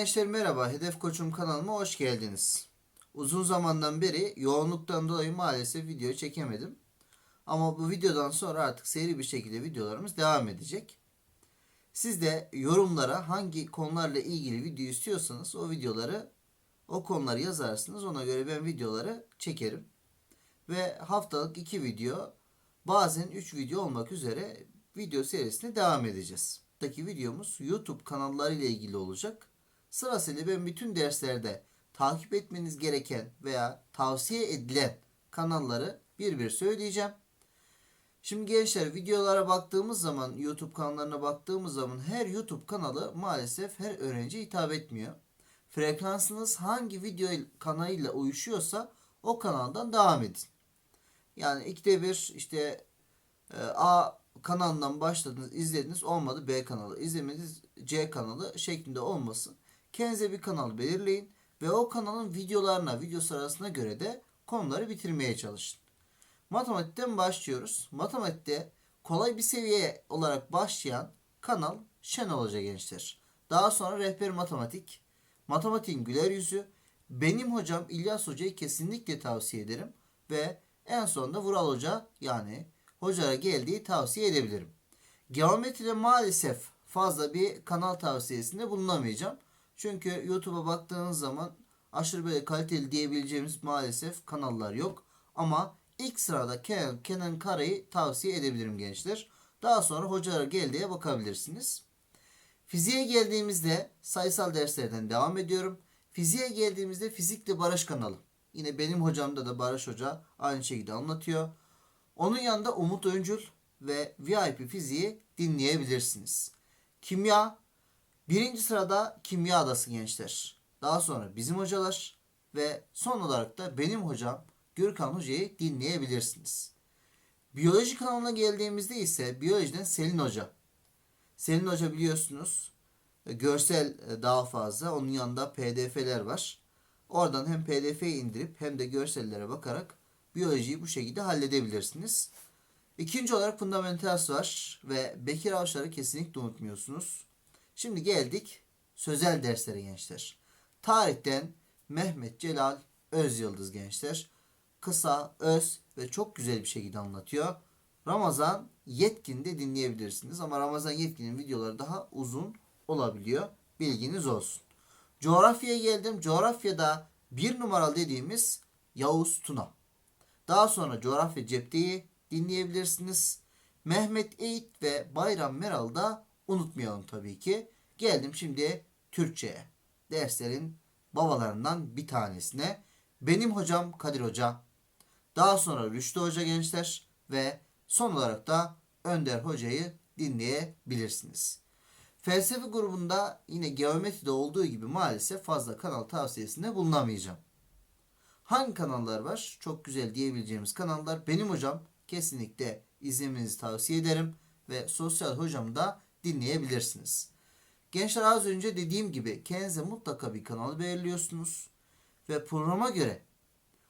Gençler merhaba, Hedef Koçum kanalıma hoş geldiniz. Uzun zamandan beri yoğunluktan dolayı maalesef video çekemedim. Ama bu videodan sonra artık seri bir şekilde videolarımız devam edecek. Siz de yorumlara hangi konularla ilgili video istiyorsanız o videoları o konuları yazarsınız. Ona göre ben videoları çekerim. Ve haftalık 2 video bazen 3 video olmak üzere video serisine devam edeceğiz. Buradaki videomuz YouTube kanalları ile ilgili olacak. Sırasıyla ben bütün derslerde takip etmeniz gereken veya tavsiye edilen kanalları bir bir söyleyeceğim. Şimdi gençler videolara baktığımız zaman YouTube kanallarına baktığımız zaman her YouTube kanalı maalesef her öğrenciye hitap etmiyor. Frekansınız hangi video kanalıyla uyuşuyorsa o kanaldan devam edin. Yani ikide bir işte e, A kanalından başladınız, izlediniz olmadı B kanalı, izlemediniz C kanalı şeklinde olmasın. Kendinize bir kanal belirleyin ve o kanalın videolarına, video sırasına göre de konuları bitirmeye çalışın. Matematikten başlıyoruz. Matematikte kolay bir seviye olarak başlayan kanal Şenol Hoca gençler. Daha sonra rehber matematik, matematiğin güler yüzü, benim hocam İlyas Hoca'yı kesinlikle tavsiye ederim ve en sonunda Vural Hoca yani hocalara geldiği tavsiye edebilirim. Geometride maalesef fazla bir kanal tavsiyesinde bulunamayacağım. Çünkü YouTube'a baktığınız zaman aşırı böyle kaliteli diyebileceğimiz maalesef kanallar yok. Ama ilk sırada Kenan, Kenan Kara'yı tavsiye edebilirim gençler. Daha sonra hocalara geldiğe bakabilirsiniz. Fiziğe geldiğimizde sayısal derslerden devam ediyorum. Fiziğe geldiğimizde fizikle Barış kanalı. Yine benim hocamda da Barış Hoca aynı şekilde anlatıyor. Onun yanında Umut Öncül ve VIP fiziği dinleyebilirsiniz. Kimya birinci sırada kimya adası gençler. Daha sonra bizim hocalar ve son olarak da benim hocam Gürkan Hoca'yı dinleyebilirsiniz. Biyoloji kanalına geldiğimizde ise biyolojiden Selin Hoca. Selin Hoca biliyorsunuz e, görsel e, daha fazla. Onun yanında pdf'ler var. Oradan hem pdf'yi indirip hem de görsellere bakarak biyolojiyi bu şekilde halledebilirsiniz. İkinci olarak Fundamentals var ve Bekir Avşar'ı kesinlikle unutmuyorsunuz. Şimdi geldik sözel derslere gençler. Tarihten Mehmet Celal Özyıldız gençler. Kısa, öz ve çok güzel bir şekilde anlatıyor. Ramazan Yetkin de dinleyebilirsiniz ama Ramazan Yetkin'in videoları daha uzun olabiliyor. Bilginiz olsun. Coğrafyaya geldim. Coğrafyada bir numaralı dediğimiz Yavuz Tuna. Daha sonra coğrafya cepteyi dinleyebilirsiniz. Mehmet Eğit ve Bayram Meral da unutmayalım tabii ki. Geldim şimdi Türkçe'ye. Derslerin babalarından bir tanesine. Benim hocam Kadir Hoca. Daha sonra Rüştü Hoca gençler ve son olarak da Önder Hoca'yı dinleyebilirsiniz. Felsefe grubunda yine geometride olduğu gibi maalesef fazla kanal tavsiyesinde bulunamayacağım. Hangi kanallar var? Çok güzel diyebileceğimiz kanallar. Benim hocam kesinlikle izlemenizi tavsiye ederim ve sosyal hocamı da dinleyebilirsiniz. Gençler az önce dediğim gibi kendinize mutlaka bir kanal belirliyorsunuz ve programa göre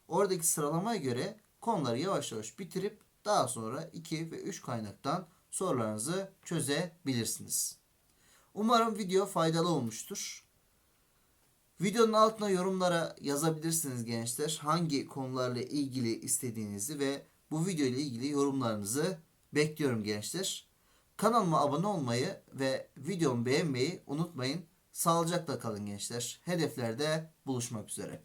oradaki sıralamaya göre konuları yavaş yavaş bitirip daha sonra 2 ve 3 kaynaktan sorularınızı çözebilirsiniz. Umarım video faydalı olmuştur. Videonun altına yorumlara yazabilirsiniz gençler. Hangi konularla ilgili istediğinizi ve bu video ile ilgili yorumlarınızı bekliyorum gençler. Kanalıma abone olmayı ve videomu beğenmeyi unutmayın. Sağlıcakla kalın gençler. Hedeflerde buluşmak üzere.